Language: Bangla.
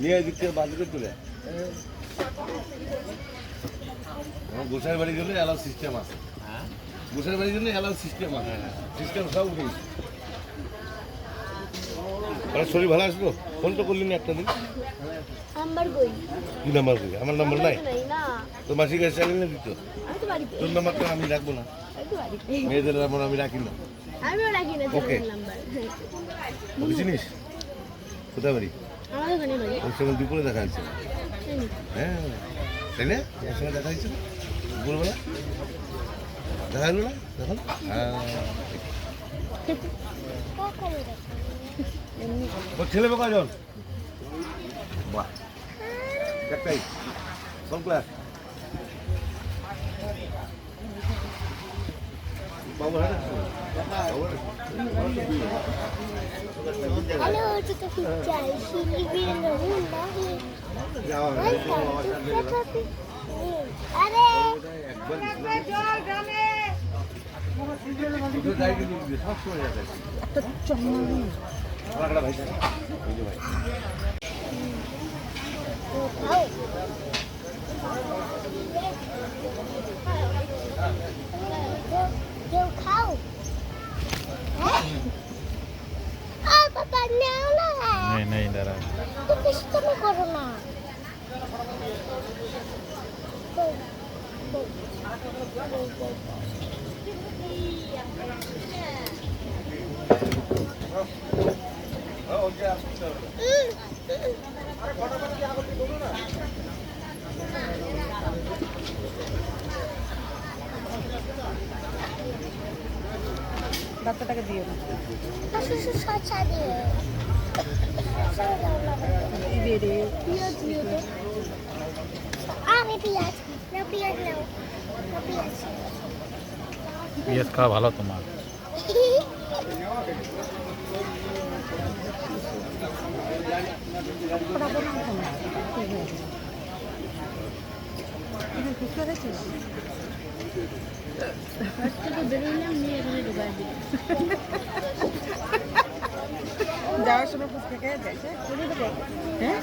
নিয়ে থেকে গোসাই বাড়ি গেলে অ্যালাউ সিস্টেম আছে। গোসাই বাড়ি গেলে অ্যালাউ সিস্টেম আছে। সিস্টেম সব উঠে আরে শরীর ভালো আসলো ফোন তো করলি না একটা দিন। কি নাম্বার আমার নাম্বার নাই? নাই না। তো মাসিক এসে চালিয়ে দিত আমি তোর নাম্বারটা আমি রাখব না। মেয়েদের নাম্বার আমি রাখি না। আমিও রাখি না নাম্বার। বুঝিনিস কোথায় বাড়ি আমাদের ওখানে বাড়ি। ওর সঙ্গে দুপুরে দেখা যাচ্ছে হ্যাঁ তাই না? ওর সঙ্গে দেখা যাচ্ছে দুপুরবেলা? দেখা হলো না? দেখুন হ্যাঁ। ওর ছেলে বোকা জন? বাহ। একটাই। কোন ক্লাস বাবু হ্যাঁ। একটা ভাই নাও না নেই নেই দাঁড়া। তো পেঁয়াজ নাও না পেঁয়াজ খাওয়া ভালো তোমার? এখন হয়েছিস বেরোলাম নিয়ে যাওয়ার সময় পুস্তকে হ্যাঁ?